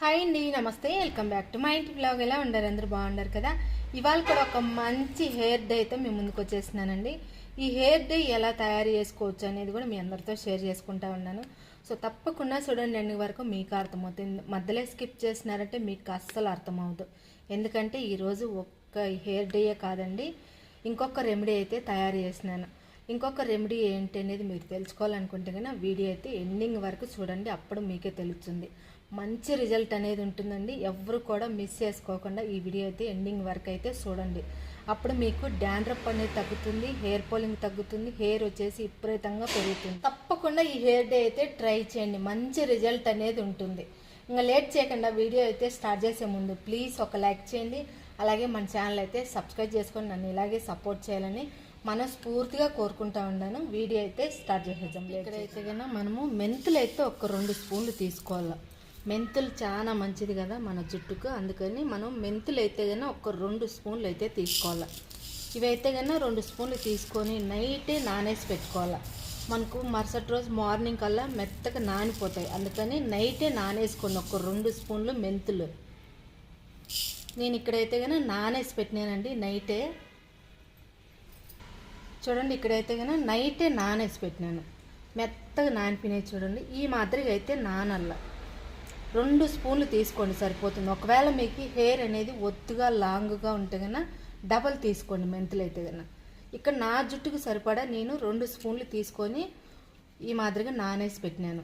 Hi అండి నమస్తే welcome back to మా ఇంటి బ్లాగ్ ఎలా ఉండరు అందరూ బాగున్నారు కదా? ఇవాళ కూడా ఒక మంచి హెయిర్ డే అయితే మీ ముందుకు వచ్చేసినానండి ఈ హెయిర్ డే ఎలా తయారు చేసుకోవచ్చు అనేది కూడా మీ అందరితో షేర్ చేసుకుంటా ఉన్నాను. సో తప్పకుండా చూడండి ఎండ్ వరకు మీకు అర్థమవుతుంది. మధ్యలో స్కిప్ చేసినారంటే మీకు అస్సలు అర్థమవుదు ఎందుకంటే ఈరోజు ఒక్క హెయిర్ డేయే కాదండి. ఇంకొక రెమెడీ అయితే తయారు చేసినాను ఇంకొక రెమెడీ ఏంటి అనేది మీరు తెలుసుకోవాలనుకుంటే కనుక వీడియో అయితే ఎండింగ్ వరకు చూడండి అప్పుడు మీకే తెలుస్తుంది. మంచి రిజల్ట్ అనేది ఉంటుందండి. ఎవరు కూడా మిస్ చేసుకోకుండా ఈ వీడియో అయితే ఎండింగ్ వరకు అయితే చూడండి. అప్పుడు మీకు డాండ్రప్ అనేది తగ్గుతుంది హెయిర్ పోలింగ్ తగ్గుతుంది హెయిర్ వచ్చేసి విపరీతంగా పెరుగుతుంది. తప్పకుండా ఈ హెయిర్ డే అయితే ట్రై చేయండి. మంచి రిజల్ట్ అనేది ఉంటుంది. ఇంకా లేట్ చేయకుండా వీడియో అయితే స్టార్ట్ చేసే ముందు ప్లీజ్ ఒక లైక్ చేయండి. అలాగే మన ఛానల్ అయితే సబ్స్క్రైబ్ చేసుకొని నన్ను ఇలాగే సపోర్ట్ చేయాలని మనస్ఫూర్తిగా కోరుకుంటా ఉన్నాను వీడియో అయితే స్టార్ట్ చేసేద్దాం. ఇక్కడైతే కన్నా మనము మెంతులు అయితే ఒక రెండు స్పూన్లు తీసుకోవాలి. మెంతులు చాలా మంచిది కదా మన జుట్టుకు. అందుకని మనం మెంతులు అయితే కన్నా ఒక రెండు స్పూన్లు అయితే తీసుకోవాలి. ఇవైతే కన్నా రెండు స్పూన్లు తీసుకొని నైటే నానేసి పెట్టుకోవాలి. మనకు మరుసటి రోజు మార్నింగ్ కల్లా మెత్తగా నానిపోతాయి. అందుకని నైటే నానేసుకోండి ఒక రెండు స్పూన్లు మెంతులు. నేను ఇక్కడైతే కన్నా నానేసి పెట్టినానండి నైటే. చూడండి ఇక్కడైతే కానీ నైటే నానేసి పెట్టినాను. మెత్తగా నానిపినాయి చూడండి. ఈ మాదిరిగా అయితే నానల్ల. రెండు స్పూన్లు తీసుకోండి సరిపోతుంది. ఒకవేళ మీకు హెయిర్ అనేది ఒత్తుగా లాంగ్గా ఉంటే కన్నా డబల్ తీసుకోండి మెంతులు అయితే కన్నా ఇక్కడ నా జుట్టుకు సరిపడా నేను రెండు స్పూన్లు తీసుకొని ఈ మాదిరిగా నానేసి పెట్టినాను.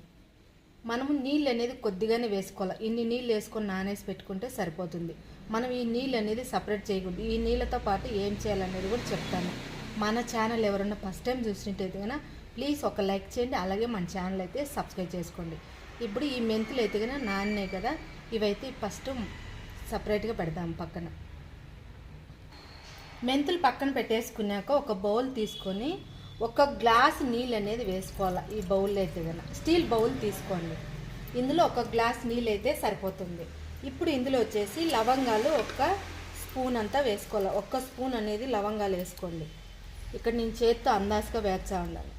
మనము నీళ్ళు అనేది కొద్దిగానే వేసుకోవాలి. ఇన్ని నీళ్ళు వేసుకొని నానేసి పెట్టుకుంటే సరిపోతుంది. మనం ఈ నీళ్ళు అనేది సపరేట్ చేయకూడదు. ఈ నీళ్ళతో పాటు ఏం చేయాలనేది కూడా చెప్తాను. మన ఛానల్ ఎవరన్నా ఫస్ట్ టైం చూసినట్టయితే కనుక ప్లీజ్ ఒక లైక్ చేయండి అలాగే మన ఛానల్ అయితే సబ్స్క్రైబ్ చేసుకోండి. ఇప్పుడు ఈ మెంతులు అయితే కనుక నాన్నే కదా ఇవైతే ఫస్ట్ సపరేట్గా పెడదాం పక్కన. మెంతులు పక్కన పెట్టేసుకున్నాక ఒక బౌల్ తీసుకొని ఒక గ్లాస్ నీళ్ళు అనేది వేసుకోవాలి ఈ బౌల్ అయితే కనుక స్టీల్ బౌల్ తీసుకోండి. ఇందులో ఒక గ్లాస్ నీళ్ళు అయితే సరిపోతుంది. ఇప్పుడు ఇందులో వచ్చేసి లవంగాలు ఒక స్పూన్ అంతా వేసుకోవాలి. ఒక్క స్పూన్ అనేది లవంగాలు వేసుకోండి. ఇక్కడ నేను చేత్తో అందాజుగా వేచా ఉండాలి.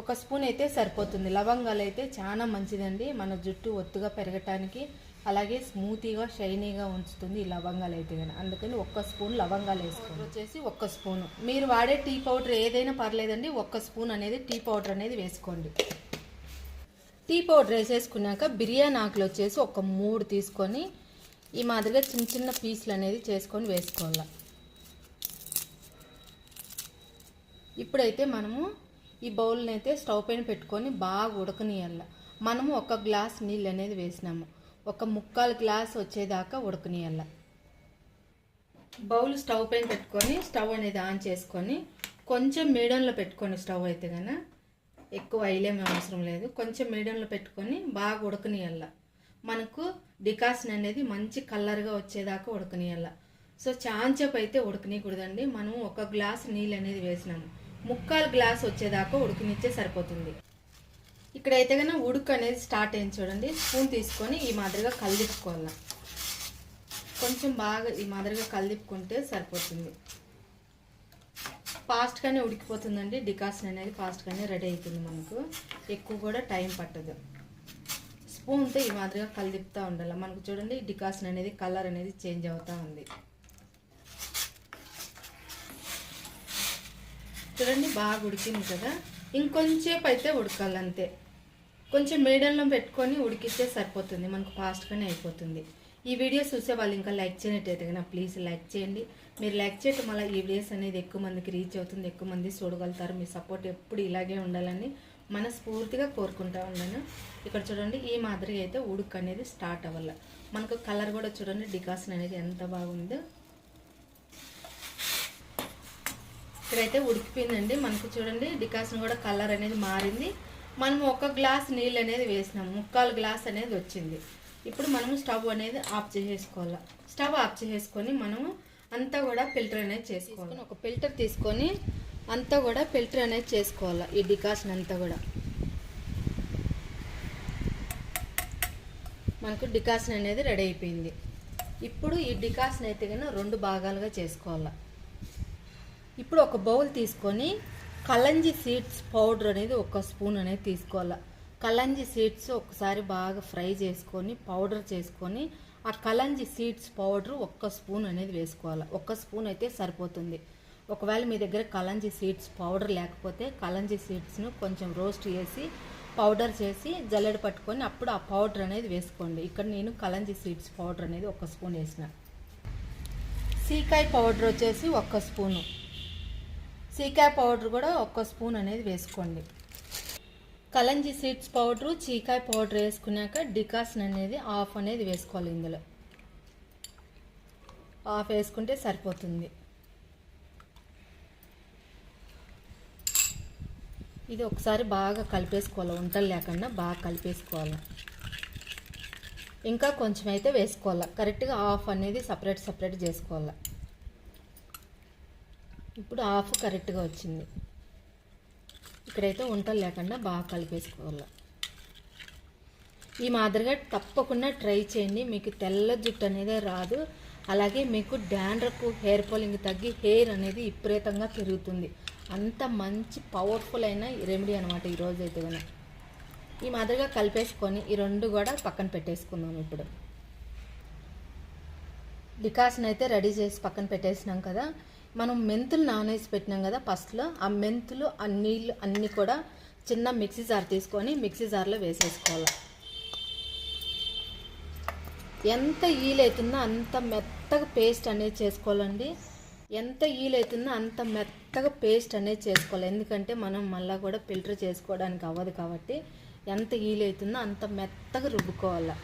ఒక స్పూన్ అయితే సరిపోతుంది. లవంగాలు అయితే చాలా మంచిదండి. మన జుట్టు ఒత్తుగా పెరగటానికి. అలాగే స్మూతీగా షైనీగా ఉంచుతుంది ఈ లవంగాలు అయితే కానీ అందుకని ఒక్క స్పూన్ లవంగాలు వేసుకోండి. వచ్చేసి ఒక్క స్పూన్. మీరు వాడే టీ పౌడర్ ఏదైనా పర్లేదండి. ఒక్క స్పూన్ అనేది టీ పౌడర్ అనేది వేసుకోండి. టీ పౌడర్ వేసేసుకున్నాక బిర్యానీ ఆకులు వచ్చేసి ఒక మూడు తీసుకొని ఈ మాదిరిగా చిన్న చిన్న పీసులు అనేది చేసుకొని వేసుకోవాలి. ఇప్పుడైతే మనము ఈ బౌల్ని అయితే స్టవ్ పైన పెట్టుకొని బాగా ఉడకనియాల మనము ఒక గ్లాస్ నీళ్ళు అనేది వేసినాము. ఒక ముక్కాలు గ్లాస్ వచ్చేదాకా ఉడకనియాల బౌల్ స్టవ్ పైన పెట్టుకొని స్టవ్ అనేది ఆన్ చేసుకొని కొంచెం మీడియంలో పెట్టుకొని స్టవ్ అయితే కనుక ఎక్కువ అయిలేమి అవసరం లేదు. కొంచెం మీడియంలో పెట్టుకొని బాగా ఉడకనియాల మనకు డికాషన్ అనేది మంచి కలర్గా వచ్చేదాకా ఉడకనియాల సో చాంచప్ అయితే ఉడకనీయకూడదండి మనం ఒక గ్లాస్ నీళ్ళు అనేది వేసినాము. ముక్కాలు గ్లాస్ వచ్చేదాకా ఉడికినిచ్చే సరిపోతుంది. ఇక్కడైతే కన్నా ఉడుకు అనేది స్టార్ట్ అయింది చూడండి. స్పూన్ తీసుకొని ఈ మాదిరిగా కలిదిప్పుకోవాలి కొంచెం బాగా ఈ మాదిరిగా కలిదిప్పుకుంటే సరిపోతుంది. ఫాస్ట్గానే ఉడికిపోతుందండి. డికాషన్ అనేది ఫాస్ట్గానే రెడీ అవుతుంది మనకు. ఎక్కువ కూడా టైం పట్టదు. స్పూన్తో ఈ మాదిరిగా కలిదిప్తూ ఉండాలి. మనకు చూడండి డికాషన్ అనేది కలర్ అనేది చేంజ్ అవుతూ ఉంది. చూడండి బాగా ఉడికింది కదా. ఇంకొంచేపు అయితే ఉడకాలంతే. కొంచెం మీడియంలో పెట్టుకొని ఉడికిస్తే సరిపోతుంది. మనకు ఫాస్ట్గానే అయిపోతుంది. ఈ వీడియోస్ చూసే వాళ్ళు ఇంకా లైక్ చేయనట్టయితే కనుక ప్లీజ్ లైక్ చేయండి. మీరు లైక్ చేయటం వల్ల ఈ వీడియోస్ అనేది ఎక్కువ మందికి రీచ్ అవుతుంది ఎక్కువ మంది చూడగలుగుతారు. మీ సపోర్ట్ ఎప్పుడు ఇలాగే ఉండాలని మనస్ఫూర్తిగా కోరుకుంటా ఉన్నాను. ఇక్కడ చూడండి ఈ మాదిరిగా అయితే ఉడుకు అనేది స్టార్ట్ అవ్వాలి. మనకు కలర్ కూడా చూడండి డికాషన్ అనేది ఎంత బాగుందో. ఇక్కడైతే ఉడికిపోయిందండి. మనకు చూడండి డికాషన్ కూడా కలర్ అనేది మారింది. మనం ఒక గ్లాస్ నీళ్ళు అనేది వేసినాం ముక్కాలు గ్లాస్ అనేది వచ్చింది. ఇప్పుడు మనము స్టవ్ అనేది ఆఫ్ చేసేసుకోవాలి? స్టవ్ ఆఫ్ చేసేసుకొని మనము అంతా కూడా ఫిల్టర్ అనేది చేసుకోవాలి. ఒక ఫిల్టర్ తీసుకొని అంతా కూడా ఫిల్టర్ అనేది చేసుకోవాలి? ఈ డికాషన్ అంతా కూడా. మనకు డికాషన్ అనేది రెడీ అయిపోయింది. ఇప్పుడు ఈ డికాషన్ అయితే కానీ రెండు భాగాలుగా చేసుకోవాలి? ఇప్పుడు ఒక బౌల్ తీసుకొని కలంజి సీడ్స్ పౌడర్ అనేది ఒక స్పూన్ అనేది తీసుకోవాలి. కలంజి సీడ్స్ ఒకసారి బాగా ఫ్రై చేసుకొని పౌడర్ చేసుకొని ఆ కలంజి సీడ్స్ పౌడర్ ఒక్క స్పూన్ అనేది వేసుకోవాలి. ఒక్క స్పూన్ అయితే సరిపోతుంది. ఒకవేళ మీ దగ్గర కలంజి సీడ్స్ పౌడర్ లేకపోతే కలంజి సీడ్స్ను కొంచెం రోస్ట్ చేసి పౌడర్ చేసి జల్లెడ పట్టుకొని అప్పుడు ఆ పౌడర్ అనేది వేసుకోండి. ఇక్కడ నేను కలంజి సీడ్స్ పౌడర్ అనేది ఒక స్పూన్ వేసిన. సీకాయ పౌడర్ వచ్చేసి ఒక్క స్పూను. చీకాయ పౌడర్ కూడా ఒక్క స్పూన్ అనేది వేసుకోండి. కలంజి సీడ్స్ పౌడరు చీకాయ పౌడర్ వేసుకున్నాక డికాషన్ అనేది ఆఫ్ అనేది వేసుకోవాలి ఇందులో. ఆఫ్ వేసుకుంటే సరిపోతుంది. ఇది ఒకసారి బాగా కలిపేసుకోవాలి వంటలు లేకుండా బాగా కలిపేసుకోవాలి. ఇంకా కొంచెం అయితే వేసుకోవాలి. కరెక్ట్గా ఆఫ్ అనేది సపరేట్ సపరేట్ చేసుకోవాలి. ఇప్పుడు ఆఫ్ కరెక్ట్గా వచ్చింది. ఇక్కడైతే వంటలు లేకుండా బాగా కలిపేసుకోవాలి. ఈ మాదిరిగా తప్పకుండా ట్రై చేయండి. మీకు తెల్ల జుట్టు అనేది రాదు. అలాగే మీకు డాండ్రకు హెయిర్ ఫాలింగ్ తగ్గి హెయిర్ అనేది విపరీతంగా పెరుగుతుంది. అంత మంచి పవర్ఫుల్ అయిన రెమెడీ అనమాట ఈరోజు అయితే కనుక ఈ మాదిరిగా కలిపేసుకొని ఈ రెండు కూడా పక్కన పెట్టేసుకుందాం ఇప్పుడు. డికాషన్ అయితే రెడీ చేసి పక్కన పెట్టేసినాం కదా. మనం మెంతులు నానేసి పెట్టినాం కదా ఫస్ట్లో ఆ మెంతులు ఆ నీళ్ళు అన్నీ కూడా చిన్న మిక్సీ జార్ తీసుకొని మిక్సీ జార్లో వేసేసుకోవాలి. ఎంత ఈలైతుందో అంత మెత్తగా పేస్ట్ అనేది చేసుకోవాలండి. ఎంత ఈలైతుందో అంత మెత్తగా పేస్ట్ అనేది చేసుకోవాలి. ఎందుకంటే మనం మళ్ళీ కూడా ఫిల్టర్ చేసుకోవడానికి అవ్వదు కాబట్టి ఎంత ఈలైతుందో అంత మెత్తగా రుబ్బుకోవాలి.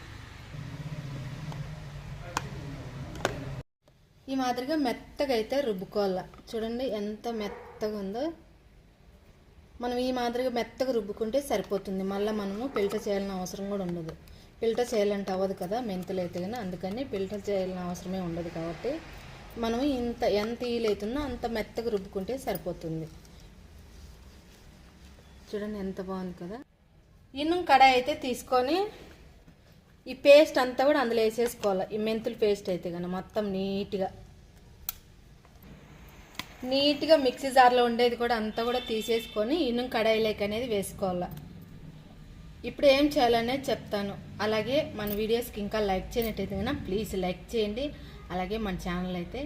ఈ మాదిరిగా మెత్తగా అయితే రుబ్బుకోవాలి. చూడండి ఎంత మెత్తగా ఉందో మనం ఈ మాదిరిగా మెత్తగా రుబ్బుకుంటే సరిపోతుంది. మళ్ళీ మనము ఫిల్టర్ చేయాల్సిన అవసరం కూడా ఉండదు. ఫిల్టర్ చేయాలంటే అవ్వదు కదా మెంతులు అయితే కానీ అందుకని ఫిల్టర్ చేయాల్సిన అవసరమే ఉండదు కాబట్టి మనం ఇంత ఎంత ఈలవుతుందో అంత మెత్తగా రుబ్బుకుంటే సరిపోతుంది. చూడండి ఎంత బాగుంది కదా. ఇన్నం కడాయి అయితే తీసుకొని ఈ పేస్ట్ అంతా కూడా అందులో వేసేసుకోవాలి. ఈ మెంతులు పేస్ట్ అయితే కానీ మొత్తం నీట్గా. నీట్గా మిక్సీ జార్లో ఉండేది కూడా అంతా కూడా తీసేసుకొని ఇన్నం కడాయిలోకి అనేది వేసుకోవాలి. ఇప్పుడు ఏం చేయాలనేది చెప్తాను. అలాగే మన వీడియోస్కి ఇంకా లైక్ చేయనట్టయితే కన్నా ప్లీజ్ లైక్ చేయండి. అలాగే మన ఛానల్ అయితే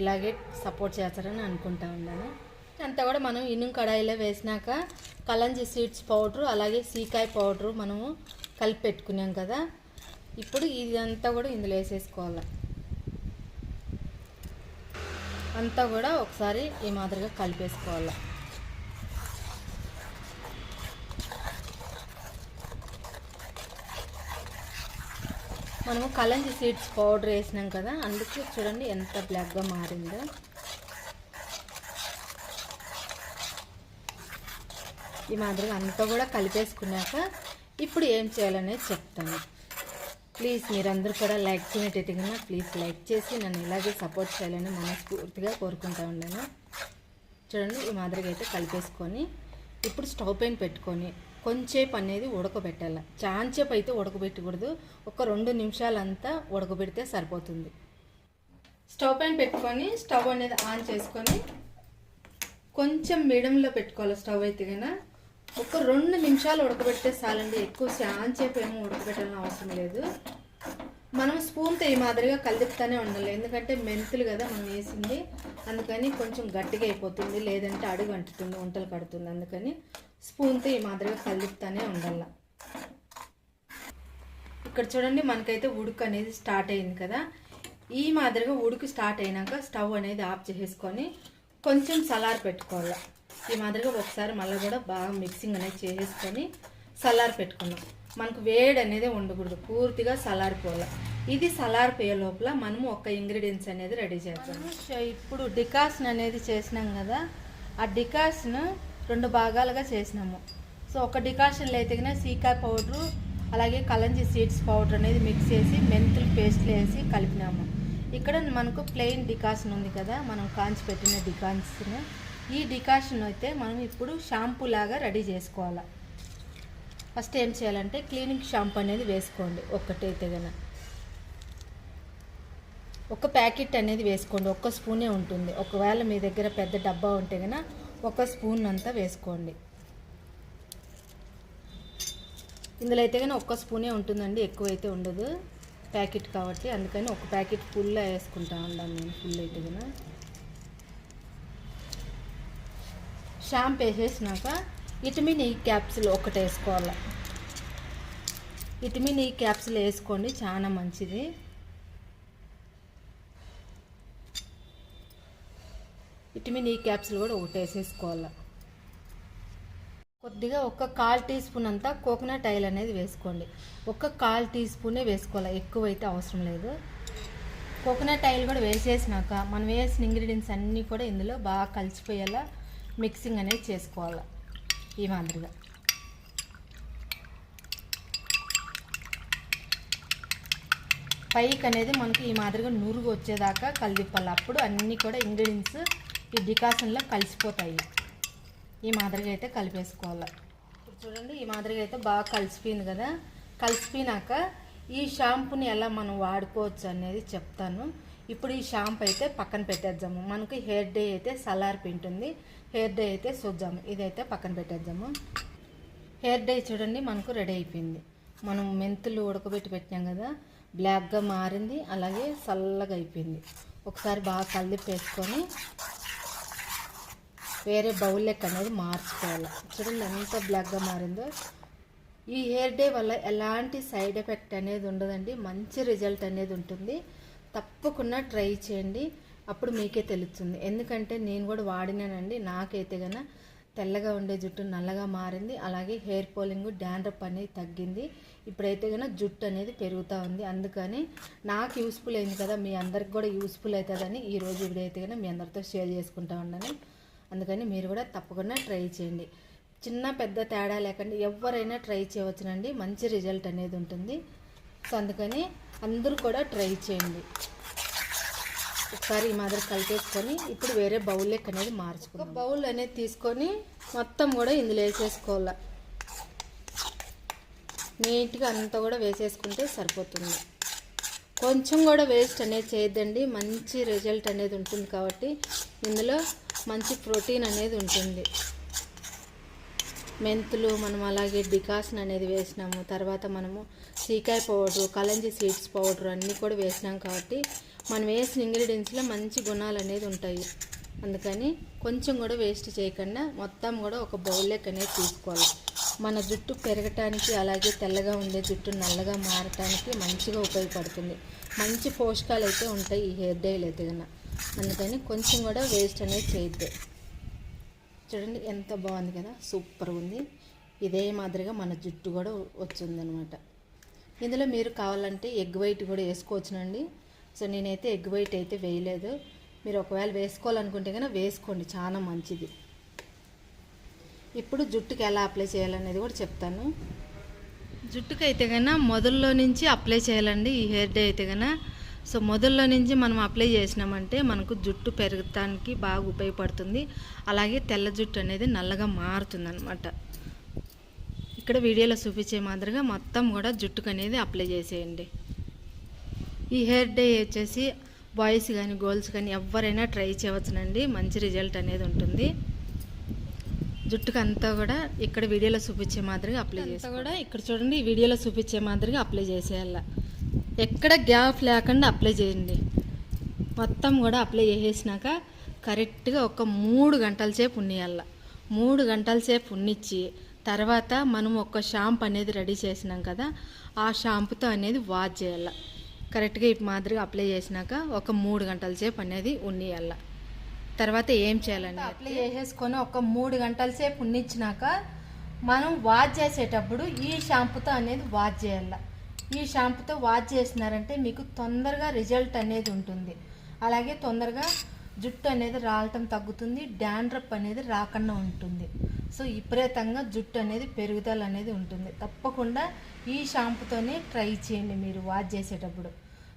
ఇలాగే సపోర్ట్ చేస్తారని అనుకుంటా ఉన్నాను. అంతా కూడా మనం ఇనుం కడాయిలో వేసినాక కలంజి సీడ్స్ పౌడరు అలాగే సీకాయ పౌడరు మనము కలిపి పెట్టుకున్నాం కదా. ఇప్పుడు ఇదంతా కూడా ఇందులో వేసేసుకోవాలి. అంతా కూడా ఒకసారి ఈ మాదిరిగా కలిపేసుకోవాలి. మనము కలంజి సీడ్స్ పౌడర్ వేసినాం కదా అందుకు చూడండి ఎంత బ్లాక్గా మారిందో. ఈ మాదిరిగా అంతా కూడా కలిపేసుకున్నాక ఇప్పుడు ఏం చేయాలనేది చెప్తాను. ప్లీజ్ మీరందరూ కూడా లైక్ చేయనట్టయితే కన్నా ప్లీజ్ లైక్ చేసి నన్ను ఇలాగే సపోర్ట్ చేయాలని మనస్ఫూర్తిగా కోరుకుంటా ఉన్నాను. చూడండి ఈ మాదిరిగా అయితే కలిపేసుకొని ఇప్పుడు స్టవ్ పైన పెట్టుకొని కొంచేపు అనేది ఉడకబెట్టాలి. చాంచేపు అయితే ఉడకబెట్టకూడదు. ఒక రెండు నిమిషాలంతా ఉడకబెడితే సరిపోతుంది. స్టవ్ పైన పెట్టుకొని స్టవ్ అనేది ఆన్ చేసుకొని కొంచెం మీడియంలో పెట్టుకోవాలి స్టవ్ అయితే కన్నా. ఒక రెండు నిమిషాలు ఉడకబెడితే చాలండి. ఎక్కువ చాంచేపు ఏమో ఉడకబెట్టాలని అవసరం లేదు. మనం స్పూన్తో ఈ మాదిరిగా కలిపుతానే ఉండాలి. ఎందుకంటే మెంతులు కదా మనం వేసింది. అందుకని కొంచెం గట్టిగా అయిపోతుంది. లేదంటే అడుగు అంటుతుంది వంటలు కడుతుంది. అందుకని స్పూన్తో ఈ మాదిరిగా కలుపుతానే ఉండాల ఇక్కడ చూడండి మనకైతే ఉడుకు అనేది స్టార్ట్ అయింది కదా. ఈ మాదిరిగా ఉడుకు స్టార్ట్ అయినాక స్టవ్ అనేది ఆఫ్ చేసేసుకొని కొంచెం సలార్ పెట్టుకోవాలి ఈ మాదిరిగా ఒకసారి మళ్ళీ కూడా బాగా మిక్సింగ్ అనేది చేసేసుకొని సలార్ పెట్టుకున్నాం మనకు వేడి అనేది ఉండకూడదు పూర్తిగా సలారిపోవాలి. ఇది సలారిపోయే లోపల మనము ఒక ఇంగ్రీడియంట్స్ అనేది రెడీ చేద్దాం. ఇప్పుడు డికాషన్ అనేది చేసినాం కదా ఆ డికాషన్ రెండు భాగాలుగా చేసినాము. సో ఒక డికాషన్లో అయితే కన్నా సీకాయ పౌడరు అలాగే కలంజి సీడ్స్ పౌడర్ అనేది మిక్స్ చేసి మెంతులు పేస్ట్లు వేసి కలిపినాము. ఇక్కడ మనకు ప్లెయిన్ డికాషన్ ఉంది కదా మనం కాంచి పెట్టిన డికాషన్ ఈ డికాషన్ అయితే మనం ఇప్పుడు షాంపూ లాగా రెడీ చేసుకోవాలి. ఫస్ట్ ఏం చేయాలంటే క్లీనింగ్ షాంపూ అనేది వేసుకోండి ఒక్కటైతే కనుక ఒక ప్యాకెట్ అనేది వేసుకోండి ఒక్క స్పూనే ఉంటుంది. ఒకవేళ మీ దగ్గర పెద్ద డబ్బా ఉంటే కనుక ఒక స్పూన్ అంతా వేసుకోండి. ఇందులో అయితే కానీ ఒక్క స్పూనే ఉంటుందండి ఎక్కువ అయితే ఉండదు ప్యాకెట్ కాబట్టి. అందుకని ఒక ప్యాకెట్ ఫుల్ వేసుకుంటా ఉండాలి నేను ఫుల్ అయితే కనుక షాంప్ వేసేసినాక విటమిన్ ఈ క్యాప్సిల్ ఒకటి వేసుకోవాలి. విటమిన్ ఈ క్యాప్సిల్ వేసుకోండి చాలా మంచిది. విటమిన్ ఈ క్యాప్సిల్ కూడా ఒకటి వేసేసుకోవాలి. కొద్దిగా ఒక కాల్ టీ స్పూన్ అంతా కోకోనట్ ఆయిల్ అనేది వేసుకోండి. ఒక కాల్ టీ స్పూనే వేసుకోవాలి ఎక్కువ అయితే అవసరం లేదు. కోకోనట్ ఆయిల్ కూడా వేసేసినాక మనం వేసిన ఇంగ్రీడియంట్స్ అన్నీ కూడా ఇందులో బాగా కలిసిపోయేలా మిక్సింగ్ అనేది చేసుకోవాలి ఈ మాదిరిగా. పైకి అనేది మనకి ఈ మాదిరిగా నురుగు వచ్చేదాకా కలిదిప్పాలి. అప్పుడు అన్నీ కూడా ఇంగ్రీడియంట్స్ ఈ డికాషన్లో కలిసిపోతాయి. ఈ మాదిరిగా అయితే కలిపేసుకోవాలి. ఇప్పుడు చూడండి ఈ మాదిరిగా అయితే బాగా కలిసిపోయింది కదా. కలిసిపోయినాక ఈ షాంపూని ఎలా మనం వాడుకోవచ్చు అనేది చెప్తాను. ఇప్పుడు ఈ షాంపూ అయితే పక్కన పెట్టేద్దాము. మనకి హెయిర్ డే అయితే సలార్ పింటుంది హెయిర్ డే అయితే చూద్దాము. ఇదైతే పక్కన పెట్టేద్దాము. హెయిర్ డే చూడండి మనకు రెడీ అయిపోయింది. మనం మెంతులు ఉడకబెట్టి పెట్టినాం కదా బ్లాక్గా మారింది అలాగే చల్లగా అయిపోయింది. ఒకసారి బాగా కలిపి వేసుకొని వేరే బౌల్ లెక్క అనేది మార్చుకోవాలి. చూడండి ఎంత బ్లాక్గా మారిందో. ఈ హెయిర్ డే వల్ల ఎలాంటి సైడ్ ఎఫెక్ట్ అనేది ఉండదండి. మంచి రిజల్ట్ అనేది ఉంటుంది. తప్పకుండా ట్రై చేయండి. అప్పుడు మీకే తెలుస్తుంది. ఎందుకంటే నేను కూడా వాడినానండి. నాకైతే గన తెల్లగా ఉండే జుట్టు నల్లగా మారింది. అలాగే హెయిర్ పోలింగ్ డాండ్రప్ అనేది తగ్గింది. ఇప్పుడైతే కనుక జుట్టు అనేది పెరుగుతూ ఉంది. అందుకని నాకు యూస్ఫుల్ అయింది కదా మీ అందరికి కూడా యూస్ఫుల్ అవుతుందని ఈరోజు ఇప్పుడైతే కనుక మీ అందరితో షేర్ చేసుకుంటా ఉన్నాను. అందుకని మీరు కూడా తప్పకుండా ట్రై చేయండి. చిన్న పెద్ద తేడా లేకుండా ఎవరైనా ట్రై చేయవచ్చునండి. మంచి రిజల్ట్ అనేది ఉంటుంది. సో అందుకని అందరూ కూడా ట్రై చేయండి. ఒకసారి ఈ మాదిరి కలిపేసుకొని ఇప్పుడు వేరే బౌల్ లెక్క అనేది మార్చుకో బౌల్ అనేది తీసుకొని మొత్తం కూడా ఇందులో వేసేసుకోవాలి. నీట్గా అంతా కూడా వేసేసుకుంటే సరిపోతుంది. కొంచెం కూడా వేస్ట్ అనేది చేయొద్దండి. మంచి రిజల్ట్ అనేది ఉంటుంది కాబట్టి ఇందులో మంచి ప్రోటీన్ అనేది ఉంటుంది. మెంతులు మనం అలాగే డికాషన్ అనేది వేసినాము. తర్వాత మనము సీకాయ పౌడరు కలంజీ సీడ్స్ పౌడర్ అన్నీ కూడా వేసినాం కాబట్టి మనం వేసిన ఇంగ్రీడియంట్స్లో మంచి గుణాలు అనేది ఉంటాయి. అందుకని కొంచెం కూడా వేస్ట్ చేయకుండా మొత్తం కూడా ఒక బౌల్ అనేది తీసుకోవాలి. మన జుట్టు పెరగటానికి అలాగే తెల్లగా ఉండే జుట్టు నల్లగా మారటానికి మంచిగా ఉపయోగపడుతుంది. మంచి పోషకాలు అయితే ఉంటాయి ఈ హెయిర్ డైల్ ఎదిగిన అందుకని కొంచెం కూడా వేస్ట్ అనేది చేయొద్దు. చూడండి ఎంత బాగుంది కదా. సూపర్ ఉంది. ఇదే మాదిరిగా మన జుట్టు కూడా వచ్చిందనమాట. ఇందులో మీరు కావాలంటే ఎగ్ వైట్ కూడా వేసుకోవచ్చునండి. సో నేనైతే ఎగ్ వైట్ అయితే వేయలేదు. మీరు ఒకవేళ వేసుకోవాలనుకుంటే కనుక వేసుకోండి చాలా మంచిది. ఇప్పుడు జుట్టుకి ఎలా అప్లై చేయాలనేది కూడా చెప్తాను. జుట్టుకు అయితే కన్నా మొదల్లో నుంచి అప్లై చేయాలండి. ఈ హెయిర్ డే అయితే కన్నా సో మొదల్లో నుంచి మనం అప్లై చేసినామంటే మనకు జుట్టు పెరగటానికి బాగా ఉపయోగపడుతుంది. అలాగే తెల్ల జుట్టు అనేది నల్లగా మారుతుంది అనమాట ఇక్కడ వీడియోలో చూపించే మాదిరిగా మొత్తం కూడా జుట్టుకు అనేది అప్లై చేసేయండి. ఈ హెయిర్ డే వచ్చేసి బాయ్స్ కానీ గర్ల్స్ కానీ ఎవరైనా ట్రై చేయవచ్చునండి. మంచి రిజల్ట్ అనేది ఉంటుంది. జుట్టుకు అంతా కూడా ఇక్కడ వీడియోలో చూపించే మాదిరిగా అప్లై చేసి కూడా ఇక్కడ చూడండి ఈ వీడియోలో చూపించే మాదిరిగా అప్లై చేసేయాల. ఎక్కడ గ్యాప్ లేకుండా అప్లై చేయండి. మొత్తం కూడా అప్లై చేసేసినాక కరెక్ట్గా ఒక మూడు గంటల సేపు ఉన్నియాల మూడు గంటల సేపు ఉన్నిచ్చి తర్వాత మనం ఒక షాంపూ అనేది రెడీ చేసినాం కదా ఆ షాంపుతో అనేది వాష్ చేయాల. కరెక్ట్గా ఈ మాదిరిగా అప్లై చేసినాక ఒక మూడు గంటల సేపు అనేది ఉన్నియాల తర్వాత ఏం చేయాలండి అప్లై చేసేసుకొని ఒక మూడు గంటల సేపు ఉన్నిచ్చినాక మనం వాష్ చేసేటప్పుడు ఈ షాంపూతో అనేది వాష్ చేయాల. ఈ షాంపూతో వాష్ చేసినారంటే మీకు తొందరగా రిజల్ట్ అనేది ఉంటుంది. అలాగే తొందరగా జుట్టు అనేది రాలటం తగ్గుతుంది డాండ్రప్ అనేది రాకుండా ఉంటుంది. సో విపరీతంగా జుట్టు అనేది పెరుగుదల అనేది ఉంటుంది. తప్పకుండా ఈ షాంపూతోనే ట్రై చేయండి మీరు వాష్ చేసేటప్పుడు.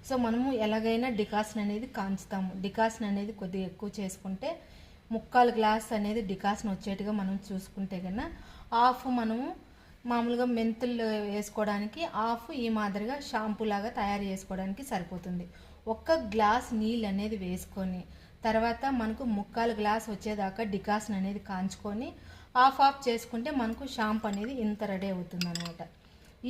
సో మనము ఎలాగైనా డికాషన్ అనేది కాంచుతాము. డికాషన్ అనేది కొద్దిగా ఎక్కువ చేసుకుంటే ముక్కాలు గ్లాస్ అనేది డికాషన్ వచ్చేట్టుగా మనం చూసుకుంటే కన్నా హాఫ్ మనము మామూలుగా మెంతులు వేసుకోవడానికి హాఫ్ ఈ మాదిరిగా షాంపూ లాగా తయారు చేసుకోవడానికి సరిపోతుంది. ఒక్క గ్లాస్ నీళ్ళు అనేది వేసుకొని తర్వాత మనకు ముక్కాలు గ్లాస్ వచ్చేదాకా డికాషన్ అనేది కాంచుకొని ఆఫ్ ఆఫ్ చేసుకుంటే మనకు షాంపూ అనేది ఇంత రెడీ అవుతుంది అనమాట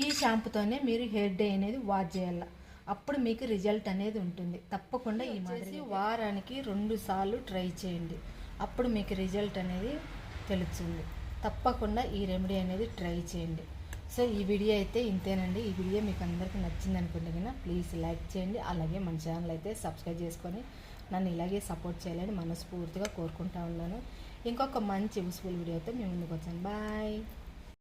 ఈ షాంపుతోనే మీరు హెయిర్ డే అనేది వాష్ చేయాలి. అప్పుడు మీకు రిజల్ట్ అనేది ఉంటుంది. తప్పకుండా ఈ మాదిరి వారానికి రెండు సార్లు ట్రై చేయండి. అప్పుడు మీకు రిజల్ట్ అనేది తెలుస్తుంది. తప్పకుండా ఈ రెమెడీ అనేది ట్రై చేయండి. సో ఈ వీడియో అయితే ఇంతేనండి. ఈ వీడియో మీకు అందరికీ నచ్చింది అనుకుంటే కన్నా ప్లీజ్ లైక్ చేయండి. అలాగే మన ఛానల్ అయితే సబ్స్క్రైబ్ చేసుకొని నన్ను ఇలాగే సపోర్ట్ చేయాలని మనస్ఫూర్తిగా కోరుకుంటా ఉన్నాను. ఇంకొక మంచి యూస్ఫుల్ వీడియోతో మేము ముందుకు వచ్చాను. బాయ్